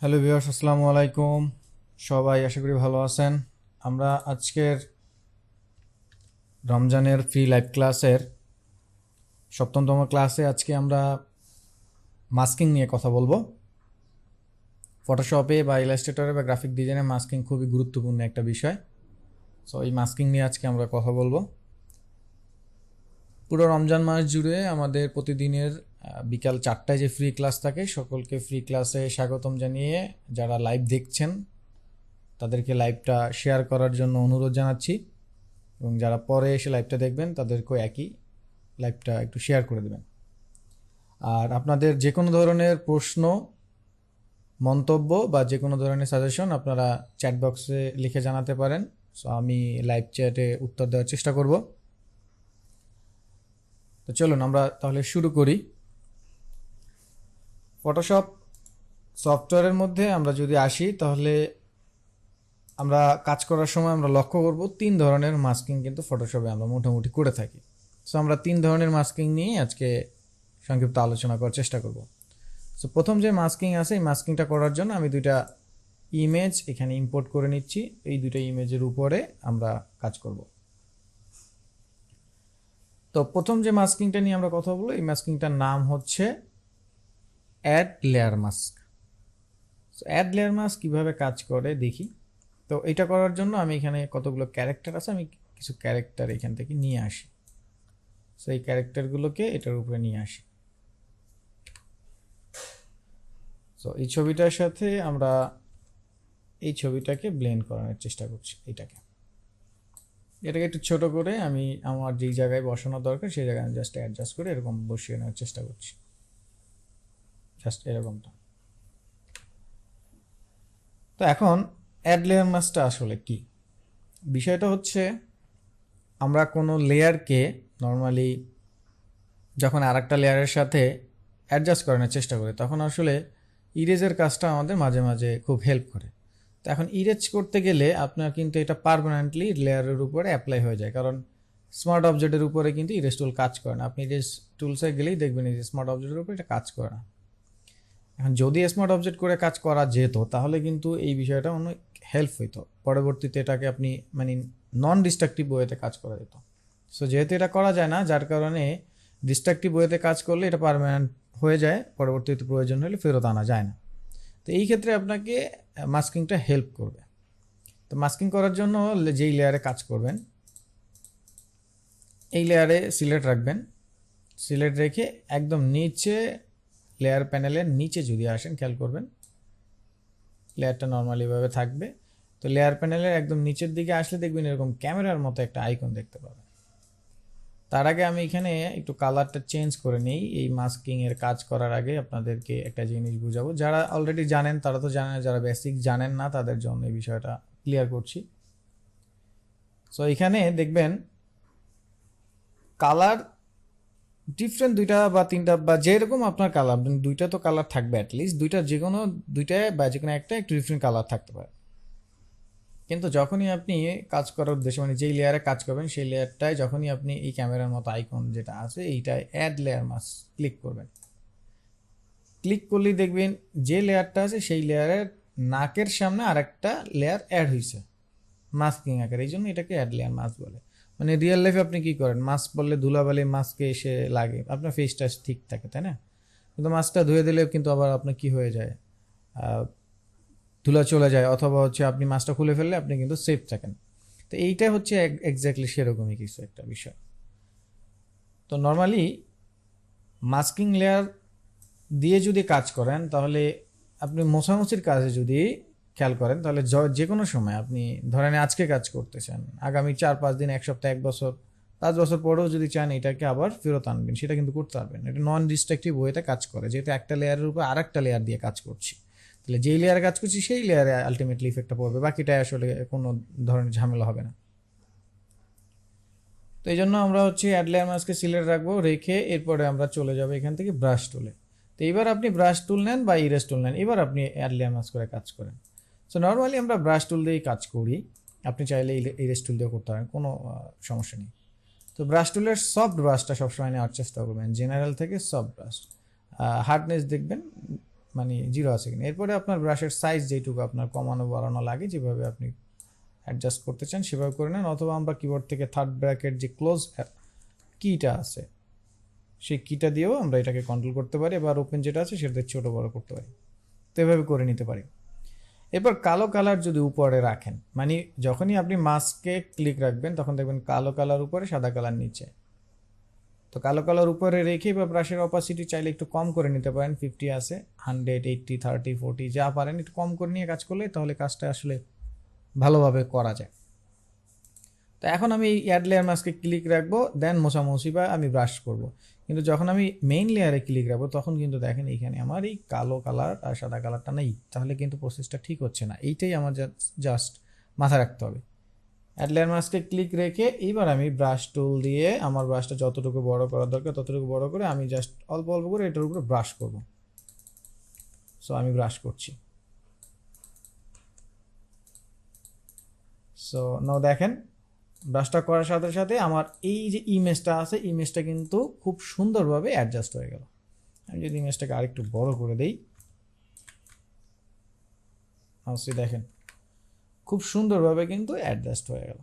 Hello viewers, আসসালামু আলাইকুম। সবাই আশা করি ভালো আছেন। আমরা আজকের রমজানের ফ্রি লাইভ ক্লাসের সপ্তমতম ক্লাসে আজকে আমরা মাস্কিং নিয়ে কথা বলব। ফটোশপে বা ইলাস্ট্রেটরে বা গ্রাফিক ডিজাইনে মাস্কিং খুবই গুরুত্বপূর্ণ একটা বিষয়। সো এই মাস্কিং নিয়ে আজকে আমরা কথা বলব। পুরো রমজান মাস জুড়ে আমাদের প্রতিদিনের বিকাল চারটায় যে ফ্রি ক্লাস থাকে, সকলকে ফ্রি ক্লাসে স্বাগতম জানিয়ে যারা লাইভ দেখছেন, তাদেরকে লাইভটা শেয়ার করার জন্য অনুরোধ জানাচ্ছি। এবং যারা পরে এসে লাইভটা দেখবেন, তাদেরকেও একই লাইভটা একটু শেয়ার করে দেবেন। আর আপনাদের যে কোনো ধরনের প্রশ্ন, মন্তব্য বা যে কোনো ধরনের সাজেশন আপনারা চ্যাট বক্সে লিখে জানাতে পারেন। সো আমি লাইভ চ্যাটে উত্তর দেওয়ার চেষ্টা করব। তো চলুন, আমরা তাহলে শুরু করি। ফটোশপ সফটওয়্যারের মধ্যে আমরা যদি আসি, তাহলে আমরা কাজ করার সময় আমরা লক্ষ্য করব তিন ধরনের মাস্কিং কিন্তু ফটোশপে আমরা মোটামুটি করে থাকি। সো আমরা তিন ধরনের মাস্কিং নিয়ে আজকে সংক্ষিপ্ত আলোচনা করার চেষ্টা করব। সো প্রথম যে মাস্কিং আছে, এই মাস্কিংটা করার জন্য আমি দুইটা ইমেজ এখানে ইম্পোর্ট করে নিচ্ছি। এই দুটো ইমেজের উপরে আমরা কাজ করব। তো প্রথম যে মাস্কিংটা নিয়ে আমরা কথা বলব, এই মাস্কিংটার নাম হচ্ছে add layer mask so add layer mask কীভাবে কাজ করে দেখি। তো এটা করার জন্য আমি এখানে কতগুলো ক্যারেক্টার আছে, আমি কিছু ক্যারেক্টার এখান থেকে নিয়ে আসি। সো এই ক্যারেক্টারগুলোকে এটার উপরে নিয়ে আসি। সো এই ছবিটার সাথে আমরা এই ছবিটাকে ব্লেন্ড করানোর চেষ্টা করছি এটাকে। এটাকে একটু ছোট করে আমি আমার যেই জায়গায় বসানো দরকার, সেই জায়গায় আমি জাস্ট অ্যাডজাস্ট করে এরকম বসিয়ে নেওয়ার চেষ্টা করছি। জাস্ট এরকমটা। তো এখন অ্যাড লেয়ার মাসটা আসলে কি? বিষয়টা হচ্ছে, আমরা কোনো লেয়ারকে নর্মালি যখন আর একটা লেয়ারের সাথে অ্যাডজাস্ট করানোর চেষ্টা করি, তখন আসলে ইরেজের কাজটা আমাদের মাঝে মাঝে খুব হেল্প করে। তো এখন ইরেজ করতে গেলে আপনার কিন্তু এটা পারমানেন্টলি লেয়ারের উপরে অ্যাপ্লাই হয়ে যায়, কারণ স্মার্ট অবজেক্টের উপরে কিন্তু ইরেজ টুল কাজ করে না। আপনি ইরেজ টুলসে গেলেই দেখবেন যে স্মার্ট অবজেক্টের উপরে এটা কাজ করে না। এখন যদি স্মার্ট অবজেক্ট করে কাজ করা যেত, তাহলে কিন্তু এই বিষয়টা অনেক হেল্প হইতো। পরবর্তীতে এটাকে আপনি মানে নন ডিস্ট্রাকটিভ ওয়েতে কাজ করা যেত। সো যেহেতু এটা করা যায় না, যার কারণে ডিস্ট্রাকটিভ ওয়েতে কাজ করলে এটা পারমানেন্ট হয়ে যায়, পরবর্তীতে প্রয়োজন হলে ফেরত আনা যায় না। তো এই ক্ষেত্রে আপনাকে মাস্কিংটা হেল্প করবে। তো মাস্কিং করার জন্য যেই লেয়ারে কাজ করবেন, এই লেয়ারে সিলেট রাখবেন। সিলেক্ট রেখে একদম নিচে লেয়ার প্যানেলের নিচে যদি আসেন, খেয়াল করবেন লেয়ারটা নর্মালি ভাবে থাকবে। তো লেয়ার প্যানেলের একদম নিচের দিকে আসলে দেখবেন এরকম ক্যামেরার মতো একটা আইকন দেখতে পাবেন। তার আগে আমি এখানে একটু কালারটা চেঞ্জ করে নিই। এই মাস্কিং এর কাজ করার আগে আপনাদেরকে একটা জিনিস বুঝাবো। যারা অলরেডি জানেন, তারা তো জানেন যারা বেসিক জানেন না, তাদের জন্য এই বিষয়টা ক্লিয়ার করছি। সো এখানে দেখবেন কালার ডিফারেন্ট দুইটা বা তিনটা বা যেরকম আপনার কালার দুইটা তো কালার থাকবে অ্যাটলিস্ট দুইটা যে কোনো দুইটায় বা যে কোনো একটা একটু ডিফারেন্ট কালার থাকতে পারে। কিন্তু যখনই আপনি কাজ করার উদ্দেশ্যে মানে যেই লেয়ারে কাজ করবেন, সেই লেয়ারটায় যখনই আপনি এই ক্যামেরার মতো আইকন যেটা আছে এইটায় অ্যাড লেয়ার মাস ক্লিক করবেন। ক্লিক করলেই দেখবেন যে লেয়ারটা আছে, সেই লেয়ারের নাকের সামনে আরেকটা লেয়ার অ্যাড হয়েছে মাস্কিং আকার। এই জন্য এটাকে অ্যাড লেয়ার মাস্ক বলে। মানে রিয়েল লাইফে আপনি কি করেন? মাস্ক বললে ধুলাবালি মাস্কে এসে লাগে। আপনার ফেস ফেসটা ঠিক থাকে, তাই না? কিন্তু মাস্কটা ধুয়ে দিলে কিন্তু আবার আপনার কি হয়ে যায়? ধুলা চলে যায়, অথবা হচ্ছে আপনি মাছটা খুলে ফেললে আপনি কিন্তু সেফ থাকেন। তো এইটা হচ্ছে এক্স্যাক্টলি সেরকমই কিছু একটা বিষয়। তো নর্মালি মাস্কিং লেয়ার দিয়ে যদি কাজ করেন, তাহলে আপনি মোছামুছির কাজে যদি খেয়াল করেন, তাহলে যে কোনো সময় আপনি ধরেন আজকে কাজ করতেছেন, আগামী চার, পাঁচ দিন, এক সপ্তাহ, এক বছর, পাঁচ বছর পরেও যদি চান এটাকে আবার ফেরত আনবেন, সেটা কিন্তু করতে পারবেন। এটা নন ডিস্ট্রাকটিভ ওয়েতে কাজ করে, যেহেতু একটা লেয়ারের উপর আর একটা লেয়ার দিয়ে কাজ করছি। তাহলে যেই লেয়ারে কাজ করছি, সেই লেয়ারে আলটিমেটলি ইফেক্টটা পড়বে বাকিটায় আসলে কোনো ধরনের ঝামেলা হবে না। তো এই জন্য আমরা হচ্ছে অ্যাড লেয়ার মাস্কে সিলেক্ট রাখব, রেখে এরপরে আমরা চলে যাব এখান থেকে ব্রাশ টুলে তো এবার আপনি ব্রাশ টুল নেন বা ইরেজ টুল নেন, এবার আপনি অ্যাড লেয়ার মাস্ক করে কাজ করেন। সো নর্মালি আমরা ব্রাশ টুল দিয়েই কাজ করি। আপনি চাইলে ইরেজ টুল দিয়ে করতে পারেন, কোনো সমস্যা নেই। তো ব্রাশ টুলের সফট ব্রাশটা সবসময় নেওয়ার চেষ্টা করবেন জেনারেল থেকে সফট ব্রাশ হার্ডনেস দেখবেন মানে জিরো আছে কিনা। এরপরে আপনার ব্রাশের সাইজ যেটুকু আপনার কমানো, বাড়ানো লাগে, যেভাবে আপনি অ্যাডজাস্ট করতে চান, সেভাবে করে নেন। অথবা আমরা কিবোর্ড থেকে থার্ড ব্র্যাকেট যে ক্লোজ কিটা আছে, সেই কিটা দিয়েও আমরা এটাকে কন্ট্রোল করতে পারি। বা ওপেন যেটা আছে সেটা ছোটো বড়ো করতে পারি। তো এভাবে করে নিতে পারি। এরপর কালো কালার যদি উপরে রাখেন মানে যখনই আপনি মাস্কে ক্লিক রাখবেন, তখন দেখবেন কালো কালার উপরে, সাদা কালার নিচে। তো কালো কালার উপরে রেখে বা ব্রাশের অপাসিটি চাইলে একটু কম করে নিতে পারেন ফিফটি আছে হান্ড্রেড এইট্টি থার্টি ফোর্টি যা পারেন, একটু কম করে নিয়ে কাজ করলে তাহলে কাজটা আসলে ভালোভাবে করা যায়। তো এখন আমি অ্যাড মাস্কে ক্লিক রাখব দেন মোছামুছি বা আমি ব্রাশ করব। কিন্তু যখন আমি মেইন লেয়ারে ক্লিক রাখব তখন কিন্তু দেখেন এইখানে আমার এই কালো কালার আর সাদা কালারটা নেই। তাহলে কিন্তু প্রসেসটা ঠিক হচ্ছে না। এইটাই আমার জাস্ট মাথায় রাখতে হবে। অ্যাড লেয়ার মাস্কে ক্লিক রেখে এইবার আমি ব্রাশ টুল দিয়ে আমার ব্রাশটা যতটুকু বড় করার দরকার, ততটুকু বড় করে আমি জাস্ট অল্প অল্প করে এটার উপরে ব্রাশ করব। সো আমি ব্রাশ করছি। সো নাও দেখেন ব্রাশটা করার সাথে সাথে আমার এই যে ইমেজটা আছে ইমেজটা কিন্তু খুব সুন্দরভাবে অ্যাডজাস্ট হয়ে গেল। আমি যদি ইমেজটাকে আরেকটু বড় করে দেই। অবশ্যই দেখেন, খুব সুন্দরভাবে কিন্তু অ্যাডজাস্ট হয়ে গেল।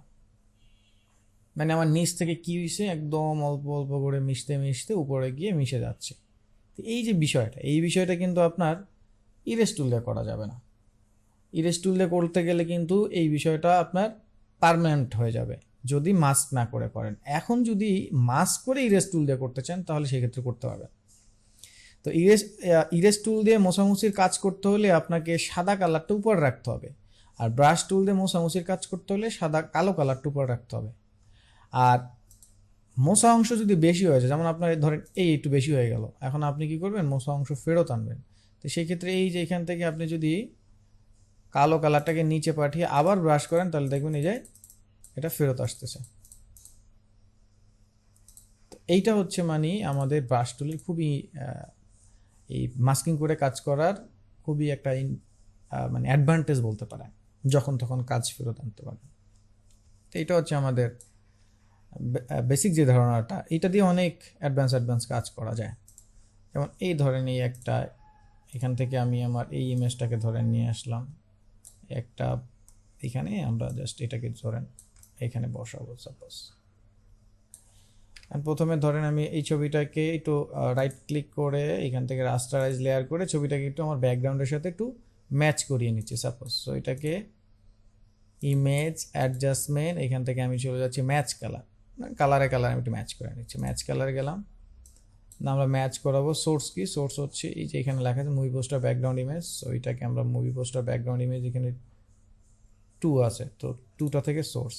মানে আমার নিচ থেকে কী হয়েছে একদম অল্প অল্প করে মিশতে মিশতে উপরে গিয়ে মিশে যাচ্ছে। তো এই যে বিষয়টা, এই বিষয়টা কিন্তু আপনার ইরেস টুল করা যাবে না। ইরেস টুল করতে গেলে কিন্তু এই বিষয়টা আপনার পারমানেন্ট হয়ে যাবে, যদি মাস্ক না করে করেন। এখন যদি মাস্ক করে ইরেস টুল দিয়ে করতে চান, তাহলে সেক্ষেত্রে করতে পারবেন। তো ইরেস ইরেস টুল দিয়ে মোছামুছির কাজ করতে হলে আপনাকে সাদা কালারটা উপরে রাখতে হবে। আর ব্রাশ টুল দিয়ে মোছামুছির কাজ করতে হলে সাদা, কালো কালারটা উপরে রাখতে হবে। আর মোছা অংশ যদি বেশি হয়ে যায়, যেমন আপনার ধরেন এই একটু বেশি হয়ে গেল, এখন আপনি কি করবেন? মোছা অংশ ফেরত আনবেন। তো সেই ক্ষেত্রে এই যে এখান থেকে আপনি যদি কালো কালারটাকে নিচে পাঠিয়ে আবার ব্রাশ করেন, তাহলে দেখবেন এই যে এটা ফেরত আসতেছে। এইটা হচ্ছে মানে আমাদের ব্রাশ টুলের খুবই এই মাস্কিং করে কাজ করার খুবই একটা মানে অ্যাডভান্টেজ বলতে পারেন, যখন তখন কাজ ফেরত আনতে পারেন তো এটা হচ্ছে আমাদের বেসিক যে ধারণাটা, এটা দিয়ে অনেক অ্যাডভান্স অ্যাডভান্স কাজ করা যায়। যেমন এই ধরেন এই একটা, এখান থেকে আমি আমার এই ইমেজটাকে ধরে নিয়ে আসলাম। একটা এখানে আমরা জাস্ট এটাকে ধরেন, এখানে বসাবো সাপোজ প্রথমে ধরেন আমি এই ছবিটাকে একটু রাইট ক্লিক করে এখান থেকে রাস্টারাইজ লেয়ার করে ছবিটাকে একটু আমার ব্যাকগ্রাউন্ডের সাথে একটু ম্যাচ করিয়ে নিচ্ছি সাপোজ সো এটাকে ইমেজ অ্যাডজাস্টমেন্ট এখান থেকে আমি চলে যাচ্ছি ম্যাচ কালার কালারে কালার আমি একটু ম্যাচ করে নিচ্ছি। ম্যাচ কালার গেলাম। না, আমরা ম্যাচ করাবো সোর্স কি? সোর্স হচ্ছে এই যে এখানে লেখা আছে movie poster background image so এটাকে আমরা মুভি পোস্টার ব্যাকগ্রাউন্ড ইমেজ এখানে টু আছে। তো টুটা থেকে সোর্স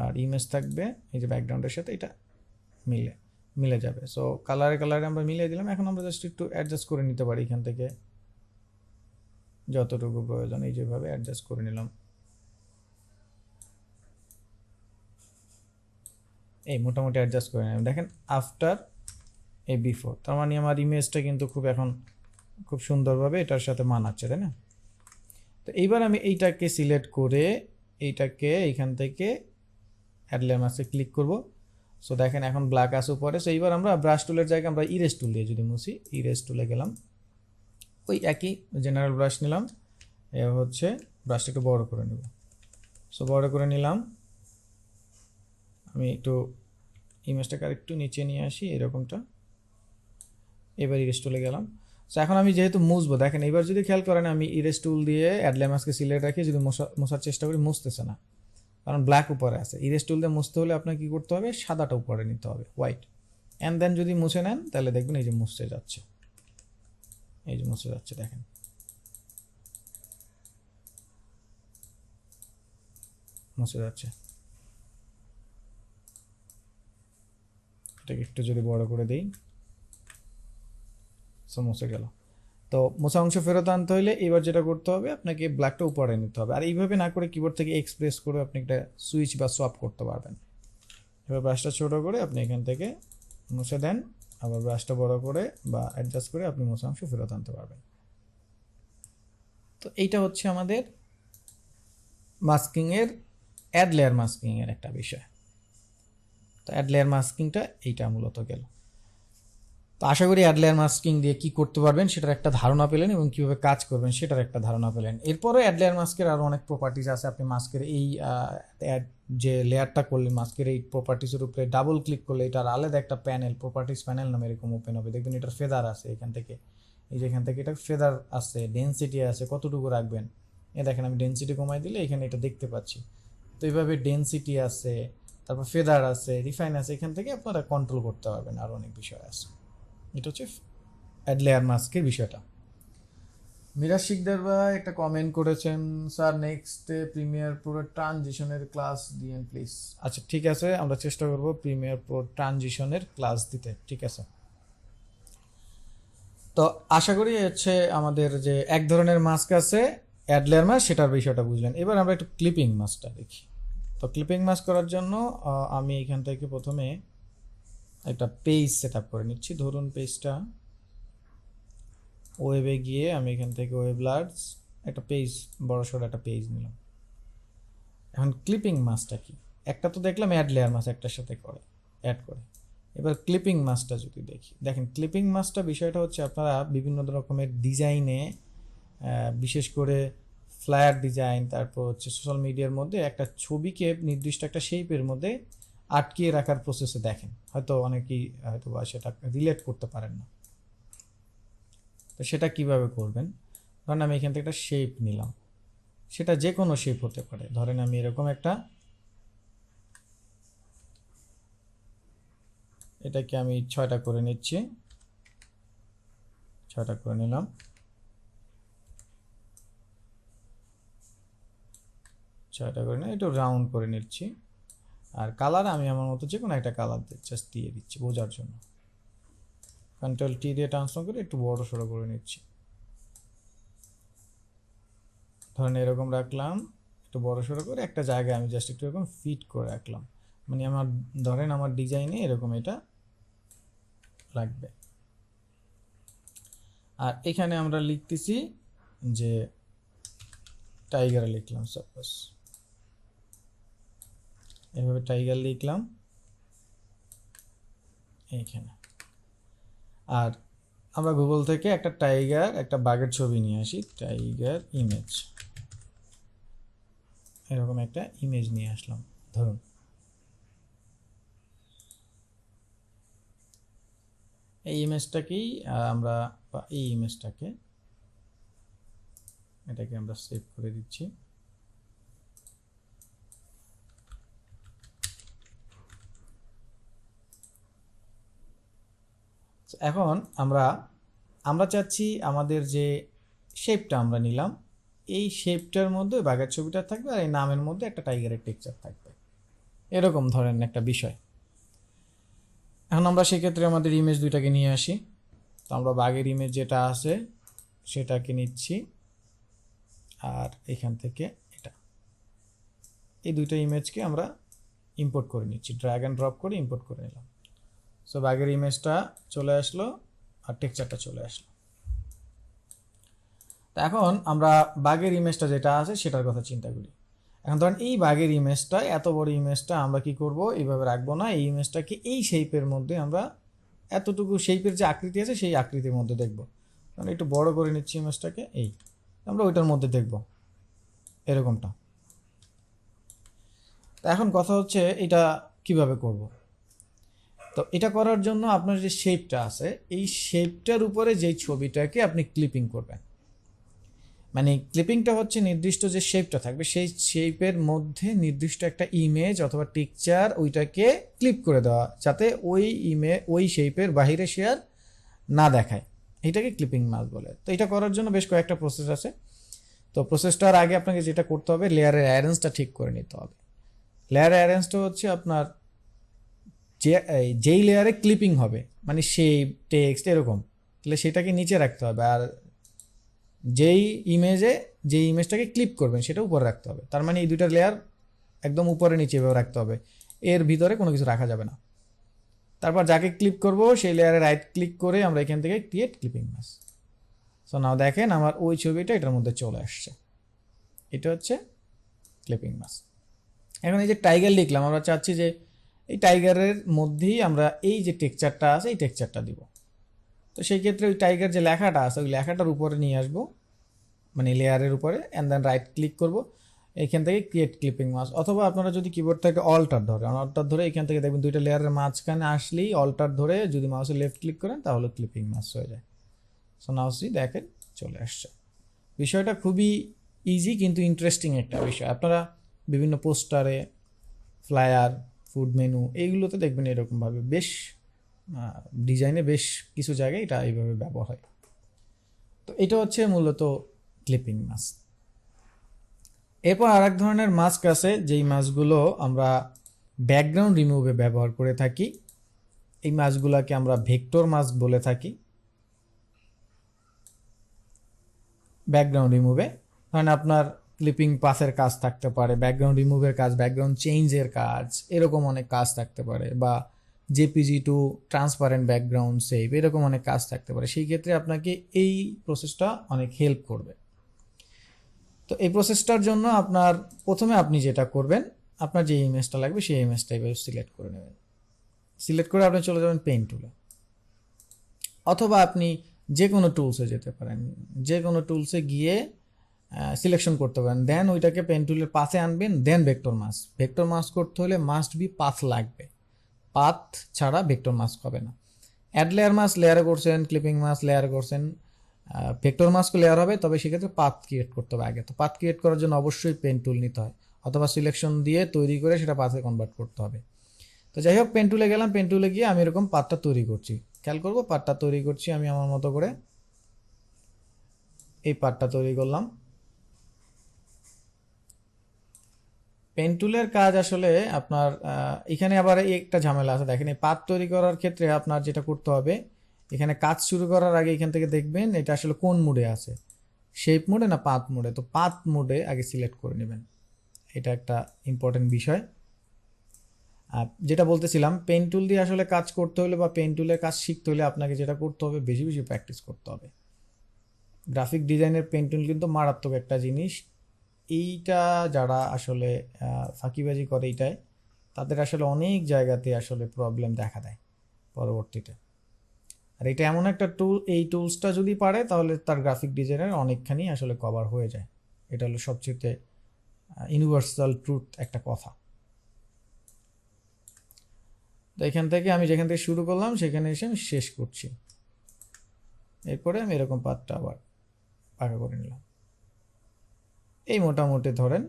আর ইমেজ থাকবে, এই যে ব্যাকগ্রাউন্ডের সাথে এটা মিলে মিলে যাবে। সো কালারে কালারে আমরা মিলিয়ে দিলাম। এখন আমরা জাস্ট একটু অ্যাডজাস্ট করে নিতে পারি এখান থেকে। যতটুকু প্রয়োজন এই যেভাবে অ্যাডজাস্ট করে নিলাম। এই মোটামুটি অ্যাডজাস্ট করে নিলাম। দেখেন আফটার এ বিফোর তার মানে আমার ইমেজটা কিন্তু খুব এখন খুব সুন্দরভাবে এটার সাথে মানাচ্ছে, তাই না? তো এইবার আমি এইটাকে সিলেক্ট করে এইটাকে এইখান থেকে অ্যাডলের মাসে ক্লিক করব। সো দেখেন এখন ব্ল্যাক আসে উপরে। সো এইবার আমরা ব্রাশ টুলের জায়গায় আমরা ইরেস টুল দিয়ে যদি মুছি ইরেস টুলে গেলাম। ওই একই জেনারেল ব্রাশ নিলাম। এ হচ্ছে ব্রাশটা একটু বড় করে নেব। সো বড় করে নিলাম। আমি একটু ইমেজটাকে আর একটু নিচে নিয়ে আসি, এরকমটা। এবার ইরেস টুলে গেলাম। সো এখন আমি যেহেতু মুছবো, দেখেন এবার যদি খেয়াল করেন আমি ইরেস টুল দিয়ে অ্যাডলেমাসকে সিলেক্ট রাখি, যদি মশা মশার চেষ্টা করি মুছতেছে না। কারণ ব্ল্যাক উপরে আছে। ইরেস টুল দিয়ে মুছতে হলে আপনার কী করতে হবে? সাদাটা উপরে নিতে হবে হোয়াইট অ্যান্ড দেন যদি মুছে নেন, তাহলে দেখবেন এই যে মুছতে যাচ্ছে। এই যে মুছে যাচ্ছে, দেখেন। মুছে যাচ্ছে। এটাকে একটু যদি বড় করে দিই। সো মুছে গেল। তো মোছা অংশ ফেরত আনতে হলে এবার যেটা করতে হবে, আপনাকে ব্ল্যাকটা উপরে নিতে হবে। আর এইভাবে না করে কিবোর্ড থেকে এক্সপ্রেস করে আপনি একটা সুইচ বা সোয়াপ করতে পারবেন। এবার ব্রাশটা ছোটো করে আপনি এখান থেকে মুছে দেন। আবার ব্রাশটা বড় করে বা অ্যাডজাস্ট করে আপনি মোছা অংশ ফেরত আনতে পারবেন। তো এইটা হচ্ছে আমাদের মাস্কিংয়ের অ্যাড লেয়ার মাস্কিংয়ের একটা বিষয়। তো অ্যাড লেয়ার মাস্কিংটা এইটা মূলত গেল। তো আশা করি অ্যাডলেয়ার মাস্কিং দিয়ে কি করতে পারবেন সেটার একটা ধারণা পেলেন এবং কীভাবে কাজ করবেন সেটার একটা ধারণা পেলেন। এরপরে অ্যাডলেয়ার মাস্কের আরও অনেক প্রপার্টিজ আছে। আপনি মাস্কের এই add যে লেয়ারটা করলেন, মাস্কের এই প্রপার্টিসের উপরে ডাবল ক্লিক করলে এটার আলাদা একটা প্যানেল প্রপার্টিস প্যানেল নামে এরকম ওপেন হবে। দেখবেন এটার ফেদার আছে এখান থেকে। এই যে এখান থেকে এটা ফেদার আছে ডেনসিটি আছে, কতটুকু রাখবেন? এ দেখেন আমি ডেনসিটি কমাই দিলে এখানে এটা দেখতে পাচ্ছি। তো এইভাবে ডেনসিটি আছে, তারপর ফেদার আছে রিফাইন আছে, এখান থেকে আপনারা কন্ট্রোল করতে পারবেন। আরও অনেক বিষয় আছে। এটা হচ্ছে অ্যাড লেয়ার মাস্কের বিষয়টা। মিরাজ শিকদার ভাই একটা কমেন্ট করেছেন স্যার নেক্সট প্রিমিয়ার প্রো ট্রানজিশনের ক্লাস দিয়েন প্লিজ আচ্ছা ঠিক আছে, আমরা চেষ্টা করব প্রিমিয়ার প্রো ট্রানজিশনের ক্লাস দিতে, ঠিক আছে? তো আশা করি হচ্ছে আমাদের যে এক ধরনের মাস্ক আছে অ্যাড লেয়ার মাস্ক সেটার বিষয়টা বুঝলেন। এবার আমরা একটু ক্লিপিং মাস্কটা দেখি। তো ক্লিপিং মাস্ক করার জন্য আমি এখান থেকে প্রথমে একটা পেজ সেট করে নিচ্ছি। ধরুন পেজটা ওয়েবে গিয়ে আমি এখান থেকে ওয়েব লার্জ একটা পেজ বড় সড়ো একটা পেজ নিলাম। এখন ক্লিপিং মাছটা কি? একটা তো দেখলাম অ্যাড লেয়ার মাছ একটার সাথে করে অ্যাড করে। এবার ক্লিপিং মাছটা যদি দেখি, দেখেন ক্লিপিং মাছটা বিষয়টা হচ্ছে আপনারা বিভিন্ন রকমের ডিজাইনে বিশেষ করে ফ্ল্যাট ডিজাইন তারপর হচ্ছে সোশ্যাল মিডিয়ার মধ্যে একটা ছবিকে নির্দিষ্ট একটা শেপের মধ্যে আটকিয়ে রাখার প্রসেসে দেখেন। হয়তো অনেকেই হয়তো বা সেটা রিলেট করতে পারেন না। তো সেটা কীভাবে করবেন? ধরেন আমি এখান থেকে একটা শেপ নিলাম। সেটা যে কোনো শেপ হতে পারে। ধরেন আমি এরকম একটা এটাকে আমি ছয়টা করে নিচ্ছি। ছয়টা করে নিলাম। ছয়টা করে নিয়ে একটু রাউন্ড করে নিচ্ছি। আর কালার আমি আমার মতো যে কোনো একটা কালার জাস্ট দিয়ে দিচ্ছি বোঝার জন্য। কন্ট্রোল টি দিয়ে ট্রান্সফার করে একটু বড় সড়ো করে নিচ্ছি। ধরেন এরকম রাখলাম, একটু বড় সড়ো করে একটা জায়গায় আমি জাস্ট একটু এরকম ফিট করে রাখলাম। মানে আমার, ধরেন আমার ডিজাইনে এরকম এটা লাগবে। আর এখানে আমরা লিখতেছি যে টাইগার লিখলাম সাপোজ এভাবে টাইগার লিখলাম। এইখানে। আর আমরা গুগল থেকে একটা টাইগার একটা বাঘের ছবি নিয়ে আসি। টাইগার ইমেজ এরকম একটা ইমেজ নিয়ে আসলাম। ধরুন। এই ইমেজটাকেই আমরা এই ইমেজটাকে এটাকে আমরা সেভ করে দিচ্ছি। এখন আমরা আমরা চাচ্ছি আমাদের যে শেপটা আমরা নিলাম, এই শেপটার মধ্যে বাঘের ছবিটা থাকবে আর এই নামের মধ্যে একটা টাইগারের টেক্সচার থাকবে। এরকম ধরেন একটা বিষয়। এখন আমরা সেক্ষেত্রে আমাদের ইমেজ দুইটাকে নিয়ে আসি। তো আমরা বাঘের ইমেজ যেটা আছে, সেটাকে নিচ্ছি আর এখান থেকে এটা। এই দুইটা ইমেজকে আমরা ইম্পোর্ট করে নিচ্ছি। ড্র্যাগ অ্যান্ড ড্রপ করে ইম্পোর্ট করে নিলাম। সো বাঘের ইমেজটা চলে আসলো আর টেক্সচারটা চলে আসলো। তো এখন আমরা বাঘের ইমেজটা যেটা আছে সেটার কথা চিন্তা করি। এখন ধরেন এই বাঘের ইমেজটা এত বড় ইমেজটা আমরা কি করব? এইভাবে রাখব না। এই ইমেজটাকে এই শেপের মধ্যে আমরা এতটুকু শেপের যে আকৃতি আছে সেই আকৃতির মধ্যে দেখব। কারণ একটু বড় করে নিচ্ছি ইমেজটাকে এই। আমরা ওইটার মধ্যে দেখব। এরকমটা। তো এখন কথা হচ্ছে এটা কীভাবে করব? তো এটা করার জন্য আপনার যে শেপটা আছে, এই শেপটার উপরে যেই ছবিটাকে আপনি ক্লিপিং করবেন। মানে ক্লিপিংটা হচ্ছে নির্দিষ্ট যে শেপটা থাকবে, সেই শেপের মধ্যে নির্দিষ্ট একটা ইমেজ অথবা টিকচার ওইটাকে ক্লিপ করে দেওয়া, যাতে ওই ইমে ওই শেপের বাইরে সে আর না দেখায়। এটাকে ক্লিপিং মাস বলে। তো এটা করার জন্য বেশ কয়েকটা প্রসেস আছে। তো প্রসেসটার আগে আপনাকে যেটা করতে হবে লেয়ারের অ্যারেঞ্জটা ঠিক করে নিতে হবে। লেয়ারের অ্যারেঞ্জটা হচ্ছে আপনার যেই লেয়ারে ক্লিপিং হবে মানে শেপ টেক্সট এরকম, তাহলে সেটাকে নিচে রাখতে হবে আর যেই ইমেজে যে ইমেজটাকে ক্লিপ করবেন, সেটা উপরে রাখতে হবে। তার মানে এই দুইটা লেয়ার একদম উপরে নিচে এভাবে রাখতে হবে। এর ভিতরে কোনো কিছু রাখা যাবে না। তারপর যাকে ক্লিপ করব, সেই লেয়ারে রাইট ক্লিক করে আমরা এখান থেকে create clipping mask so now দেখেন আমার ওই ছবিটা এটার মধ্যে চলে আসছে। এটা হচ্ছে ক্লিপিং মাস এখন এই যে টাইগার লিখলাম, আমরা চাচ্ছি যে এই টাইগারের মধ্যেই আমরা এই যে টেক্সচারটা আছে, এই টেক্সচারটা দিব। তো সেই ক্ষেত্রে ওই টাইগার যে লেখাটা আছে, ওই লেখাটার উপরে নিয়ে আসব মানে লেয়ারের উপরে অ্যান্ড দেন রাইট ক্লিক করব, এখান থেকে ক্রিয়েট ক্লিপিং মাস অথবা আপনারা যদি কিবোর্ড থেকে অল্টার ধরে অল্টার ধরে এখান থেকে দেখবেন দুইটা লেয়ারের মাঝখানে আসলেই অল্টার ধরে যদি মাউসে লেফট ক্লিক করেন, তাহলে ক্লিপিং মাস হয়ে যায়। সো নাউসি দেখেন, চলে আসছে। বিষয়টা খুবই ইজি কিন্তু ইন্টারেস্টিং একটা বিষয়। আপনারা বিভিন্ন পোস্টারে ফ্লায়ার ফুড মেনু, এইগুলোতে দেখবেন এরকমভাবে বেশ ডিজাইনে বেশ কিছু জায়গায় এটা এইভাবে ব্যবহার হয়। তো এটা হচ্ছে মূলত ক্লিপিং মাস্ক এরপর আর এক ধরনের মাস্ক আছে, যেই মাস্কগুলো আমরা ব্যাকগ্রাউন্ড রিমুভে ব্যবহার করে থাকি। এই মাস্কগুলোকে আমরা ভেক্টর মাস্ক বলে থাকি। ব্যাকগ্রাউন্ড রিমুভে। ধরেন আপনার ক্লিপিং পাসের কাজ থাকতে পারে ব্যাকগ্রাউন্ড রিমুভের কাজ ব্যাকগ্রাউন্ড চেঞ্জের কাজ, এরকম অনেক কাজ থাকতে পারে বা JPG to transparent background save এরকম অনেক কাজ থাকতে পারে। সেই ক্ষেত্রে আপনাকে এই প্রসেসটা অনেক হেল্প করবে। তো এই প্রসেসটার জন্য আপনার প্রথমে আপনি যেটা করবেন, আপনার যে ইমেজটা লাগবে সেই ইমেজটা এভাবে সিলেক্ট করে নেবেন। সিলেক্ট করে আপনি চলে যাবেন পেন টুলে অথবা আপনি যে কোনো টুলসে যেতে পারেন। যে কোনো টুলসে গিয়ে সিলেকশন করতে পারেন। দেন ওইটাকে পেন টুলের পাশে আনবেন দেন ভেক্টর মাস ভেক্টর মাস করতে হলে মাস্ট বি পাথ লাগবে। পাথ ছাড়া ভেক্টর মাস্ক হবে না। অ্যাড লেয়ার মাস লেয়ারে করছেন ক্লিপিং মাস লেয়ার করছেন ভেক্টর মাস্ক লেয়ার হবে, তবে সেক্ষেত্রে পাথ ক্রিয়েট করতে হবে আগে। তো পাথ ক্রিয়েট করার জন্য অবশ্যই পেন টুল নিতে হয়, অথবা সিলেকশন দিয়ে তৈরি করে সেটা পাথে কনভার্ট করতে হবে। তো যাই হোক পেন টুলে গেলাম পেন টুলে গিয়ে আমি এরকম পাতটা তৈরি করছি। খেয়াল করব পাটটা তৈরি করছি, আমি আমার মতো করে এই পাটটা তৈরি করলাম। পেন টুলের কাজ আসলে আপনার এখানে আবার একটা ঝামেলা আছে। দেখেন, এই পাত তৈরি করার ক্ষেত্রে আপনার যেটা করতে হবে, এখানে কাজ শুরু করার আগে এখান থেকে দেখবেন এটা আসলে কোন মুডে আছে। শেপ মোডে না পাত মোডে? তো পাত মোডে আগে সিলেক্ট করে নেবেন। এটা একটা ইম্পর্টেন্ট বিষয়। আর যেটা বলতেছিলাম পেন টুল দিয়ে আসলে কাজ করতে হলে বা পেন টুলের কাজ শিখতে হলে আপনাকে যেটা করতে হবে, বেশি বেশি প্র্যাকটিস করতে হবে। গ্রাফিক ডিজাইনের পেন টুল কিন্তু মারাত্মক একটা জিনিস। এইটা যারা আসলে ফাঁকিবাজি করে এইটায় তাদের আসলে অনেক জায়গাতে আসলে প্রবলেম দেখা দেয় পরবর্তীতে। আর এটা এমন একটা টুল এই টুলসটা যদি পারে, তাহলে তার গ্রাফিক ডিজাইনের অনেকখানি আসলে কভার হয়ে যায়। এটা হলো সবচেয়ে ইউনিভার্সাল ট্রুথ একটা কথা। তো এখান থেকে আমি যেখান থেকে শুরু করলাম, সেখানে এসে আমি শেষ করছি। এরপরে আমি এরকম পাতটা আবার পাকা করে নিলাম। এই মোটামুটি ধরেন।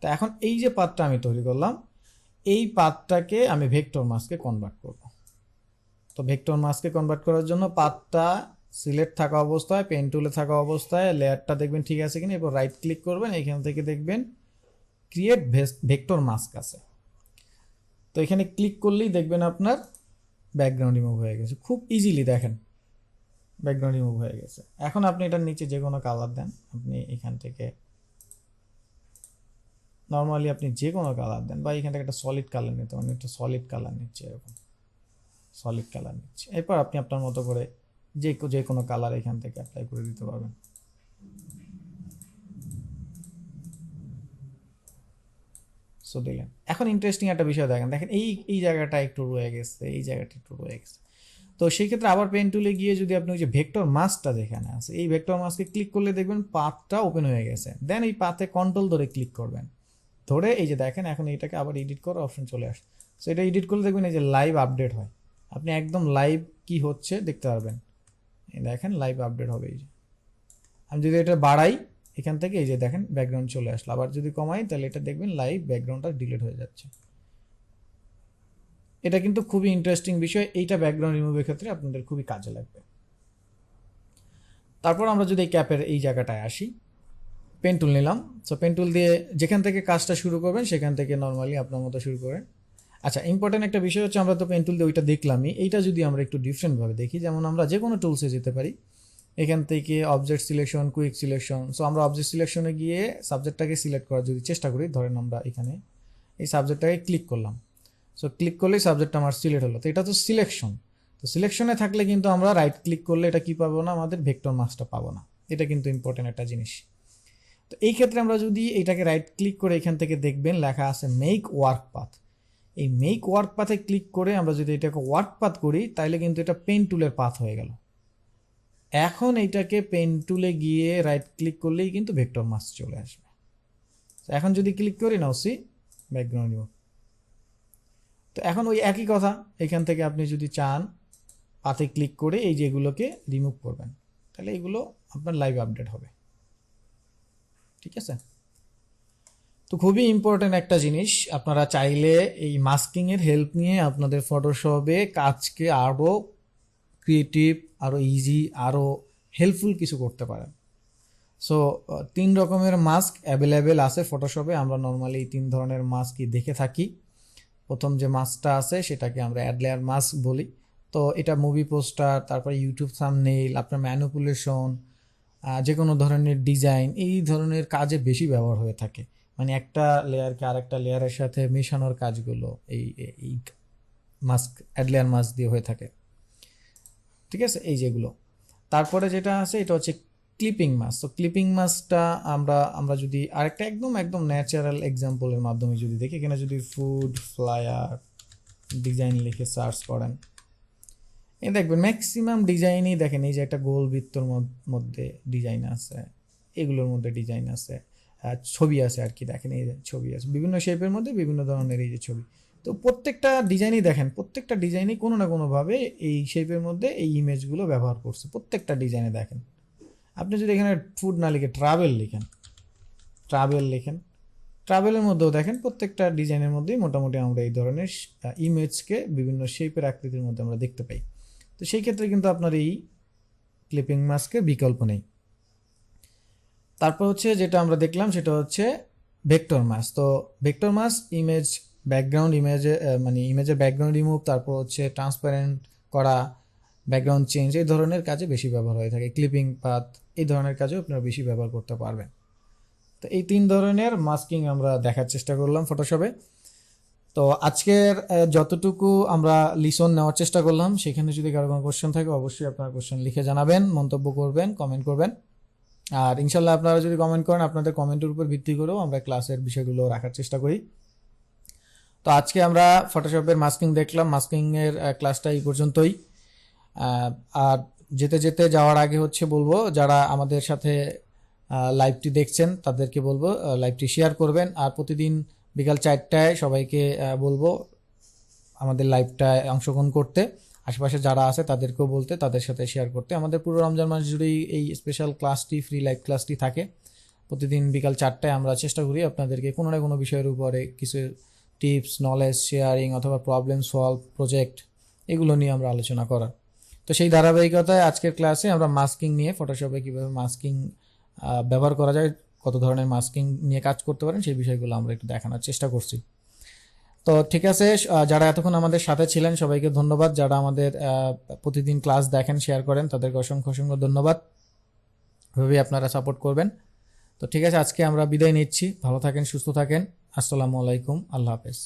তো এখন এই যে পাতটা আমি তৈরি করলাম, এই পাতটাকে আমি ভেক্টর মাসকে কনভার্ট করব। তো ভেক্টর মাসকে কনভার্ট করার জন্য পাতটা সিলেক্ট থাকা অবস্থায় পেন টুলে থাকা অবস্থায় লেয়ারটা দেখবেন ঠিক আছে কিনা, এরপর রাইট ক্লিক করবেন, এখান থেকে দেখবেন ক্রিয়েট ভেক্টর মাস্ক আছে। তো এখানে ক্লিক করলেই দেখবেন আপনার ব্যাকগ্রাউন্ড রিমুভ হয়ে গেছে। খুব ইজিলি দেখেন ব্যাকগ্রাউন্ড রিমুভ হয়ে গেছে। এখন আপনি এটার নিচে যে কোনো কালার দেন, আপনি এখান থেকে নর্মালি আপনি যে কোনো কালার দেন বা এখান থেকে একটা সলিড কালার নিতে পারেন, একটা সলিড কালার নিচ্ছে এরকম। সলিড কালার নিচ্ছে। এরপর আপনি আপনার মতো করে যে যে কোনো কালার এখান থেকে অ্যাপ্লাই করে দিতে পারবেন। সো দিলেন। এখন ইন্টারেস্টিং একটা বিষয় দেখেন। দেখেন এই এই জায়গাটা একটু রয়ে গেছে, এই জায়গাটা একটু রয়ে গেছে। তো সেই ক্ষেত্রে আবার পেন টুলে গিয়ে যদি আপনি ওই যে ভেক্টর মাসটা যেখানে আছে, এই ভেক্টর মাসকে ক্লিক করলে দেখবেন পাথটা ওপেন হয়ে গেছে। দেন এই পাথে কন্ট্রোল ধরে ক্লিক করবেন। ধরে এই যে দেখেন, এখন এইটাকে আবার এডিট করার অপশন চলে আসে সো এটা এডিট করলে দেখবেন এই যে লাইভ আপডেট হয়। আপনি একদম লাইভ কি হচ্ছে দেখতে পারবেন। এই দেখেন লাইভ আপডেট হবে এই যে। আমি যদি এটা বাড়াই, এখান থেকে এই যে দেখেন ব্যাকগ্রাউন্ড চলে আসলো। আবার যদি কমাই, তাহলে এটা দেখবেন লাইভ ব্যাকগ্রাউন্ডটা ডিলিট হয়ে যাচ্ছে। এটা কিন্তু খুবই ইন্টারেস্টিং বিষয়। এইটা ব্যাকগ্রাউন্ড রিমুভের ক্ষেত্রে আপনাদের খুবই কাজে লাগবে। তারপর আমরা যদি এই ক্যাপের এই জায়গাটায় আসি পেন টুল নিলাম। সো পেন টুল দিয়ে যেখান থেকে কাজটা শুরু করবেন, সেখান থেকে নর্মালি আপনার মতো শুরু করেন। আচ্ছা ইম্পর্টেন্ট একটা বিষয় হচ্ছে আমরা তো পেন টুল দিয়ে ওইটা দেখলামই। এইটা যদি আমরা একটু ডিফারেন্টভাবে দেখি, যেমন আমরা যে কোনো টুলসে যেতে পারি। এখান থেকে object selection quick selection so আমরা অবজেক্ট সিলেকশনে গিয়ে সাবজেক্টটাকে সিলেক্ট করার যদি চেষ্টা করি, ধরেন আমরা এখানে এই সাবজেক্টটাকে ক্লিক করলাম। সো ক্লিক করলেই সাবজেক্টটা আমার সিলেক্ট হলো। তো এটা তো সিলেকশন তো সিলেকশনে থাকলে কিন্তু আমরা রাইট ক্লিক করলে এটা কি পাবো না? আমাদের ভেক্টর মার্কসটা পাবো না। এটা কিন্তু ইম্পর্টেন্ট একটা জিনিস। তো এই ক্ষেত্রে আমরা যদি এটাকে রাইট ক্লিক করে এখান থেকে দেখবেন লেখা আছে মেক ওয়ার্ক পাথ এই মেক ওয়ার্ক পাথে ক্লিক করে আমরা যদি এটাকে ওয়ার্ক পাথ করি তাহলে কিন্তু এটা পেন টুলের পাথ হয়ে গেল। এখন এইটাকে পেন টুলে গিয়ে রাইট ক্লিক করলেই কিন্তু ভেক্টর মাস্ক চলে আসবে। এখন যদি ক্লিক করি না সি ব্যাকগ্রাউন্ড রিমুভ তো এখন ওই একই কথা, এখান থেকে আপনি যদি চান পাতে ক্লিক করে এই যেগুলোকে রিমুভ করবেন, তাহলে এগুলো আপনার লাইভ আপডেট হবে। ঠিক আছে? তো খুবই ইম্পর্টেন্ট একটা জিনিস। আপনারা চাইলে এই মাস্কিংয়ের হেল্প নিয়ে আপনাদের ফটোশপে কাজকে আরও ক্রিয়েটিভ আরও ইজি আরও হেল্পফুল কিছু করতে পারেন। সো তিন রকমের মাস্ক অ্যাভেলেবেল আছে ফটোশপে আমরা নর্মালি তিন ধরনের মাস্কই দেখে থাকি। প্রথম যে মাস্কটা আছে, সেটাকে আমরা অ্যাডলেয়ার মাস্ক বলি। তো এটা মুভি পোস্টার তারপর ইউটিউব সামনেইল আপনার ম্যানুপুলেশন যে কোনো ধরনের ডিজাইন এই ধরনের কাজে বেশি ব্যবহার হয়ে থাকে। মানে একটা লেয়ারকে আরেকটা লেয়ারের সাথে মেশানোর কাজগুলো এই এই মাস্ক অ্যাডলেয়ার মাস্ক দিয়ে হয়ে থাকে। ঠিক আছে? এই যেগুলো। তারপরে যেটা আছে, এটা হচ্ছে ক্লিপিং মাস তো ক্লিপিং মাসটা আমরা আমরা যদি আরেকটা একদম একদম ন্যাচারাল এক্সাম্পলের মাধ্যমে যদি দেখি, এখানে যদি ফুড ফ্লায়ার ডিজাইন লিখে সার্চ করেন এই দেখবেন ম্যাক্সিমাম ডিজাইনই দেখেন, এই যে একটা গোল বৃত্তর মধ্যে ডিজাইন আছে, এগুলোর মধ্যে ডিজাইন আছে ছবি আছে আর কি, দেখেন এই ছবি আছে, বিভিন্ন শেপের মধ্যে বিভিন্ন ধরনের এই যে ছবি। তো প্রত্যেকটা ডিজাইনই দেখেন, প্রত্যেকটা ডিজাইনই কোনো না কোনোভাবে এই শেপের মধ্যে এই ইমেজগুলো ব্যবহার করছে, প্রত্যেকটা ডিজাইনে দেখেন। আপনি যদি এখানে ফুড না লিখে ট্রাভেল লিখেন ট্রাভেল লিখেন ট্রাভেলের মধ্যেও দেখেন প্রত্যেকটা ডিজাইনের মধ্যেই মোটামুটি আমরা এই ধরনের ইমেজকে বিভিন্ন শেপের আকৃতির মধ্যে আমরা দেখতে পাই। তো সেই ক্ষেত্রে কিন্তু আপনার এই ক্লিপিং মাস্কের বিকল্প নেই। তারপর হচ্ছে যেটা আমরা দেখলাম সেটা হচ্ছে ভেক্টর মাস তো ভেক্টর মাস ইমেজ ব্যাকগ্রাউন্ড ইমেজে মানে ইমেজের ব্যাকগ্রাউন্ড রিমুভ তারপর হচ্ছে ট্রান্সপারেন্ট করা ব্যাকগ্রাউন্ড চেঞ্জ এই ধরনের কাজে বেশি ব্যবহার হয়ে থাকে। ক্লিপিং পাথ এই ধরনের কাজেও আপনারা বেশি ব্যবহার করতে পারবেন। তো এই তিন ধরনের মাস্কিং আমরা দেখার চেষ্টা করলাম ফটোশপে তো আজকের যতটুকু আমরা লিসন নেওয়ার চেষ্টা করলাম, সেখানে যদি কারও কোনো কোশ্চেন থাকে, অবশ্যই আপনার কোশ্চেন লিখে জানাবেন, মন্তব্য করবেন কমেন্ট করবেন। আর ইনশাল্লাহ আপনারা যদি কমেন্ট করেন, আপনাদের কমেন্টের উপর ভিত্তি করেও আমরা ক্লাসের বিষয়গুলো রাখার চেষ্টা করি। তো আজকে আমরা ফটোশপের মাস্কিং দেখলাম মাস্কিংয়ের ক্লাসটা এই পর্যন্তই। আর যেতে যেতে যাওয়ার আগে হচ্ছে বলব, যারা আমাদের সাথে লাইভটি দেখছেন, তাদেরকে বলব লাইভটি শেয়ার করবেন। আর প্রতিদিন বিকাল চারটায় সবাইকে বলব আমাদের লাইভটায় অংশগ্রহণ করতে। আশেপাশে যারা আছে তাদেরকেও বলতে, তাদের সাথে শেয়ার করতে। আমাদের পুরো রমজান মাস জুড়েই এই স্পেশাল ক্লাসটি ফ্রি লাইভ ক্লাসটি থাকে। প্রতিদিন বিকাল চারটায় আমরা চেষ্টা করি আপনাদেরকে কোনো না কোনো বিষয়ের উপরে কিছু টিপস নলেজ শেয়ারিং অথবা প্রবলেম সলভ প্রজেক্ট এগুলো নিয়ে আমরা আলোচনা করার। তো সেই ধারাবাহিকতায় আজকের ক্লাসে আমরা মাস্কিং নিয়ে ফটোশপে কীভাবে মাস্কিং ব্যবহার করা যায় কত ধরনের মাস্কিং নিয়ে কাজ করতে পারেন সেই বিষয়গুলো আমরা একটু দেখানোর চেষ্টা করছি। তো ঠিক আছে যারা এতক্ষণ আমাদের সাথে ছিলেন সবাইকে ধন্যবাদ। যারা আমাদের প্রতিদিন ক্লাস দেখেন শেয়ার করেন, তাদেরকে অসংখ্য অসংখ্য ধন্যবাদ। এভাবেই আপনারা সাপোর্ট করবেন। তো ঠিক আছে, আজকে আমরা বিদায় নিচ্ছি। ভালো থাকেন, সুস্থ থাকেন। আসসালামু আলাইকুম। আল্লাহ হাফেজ।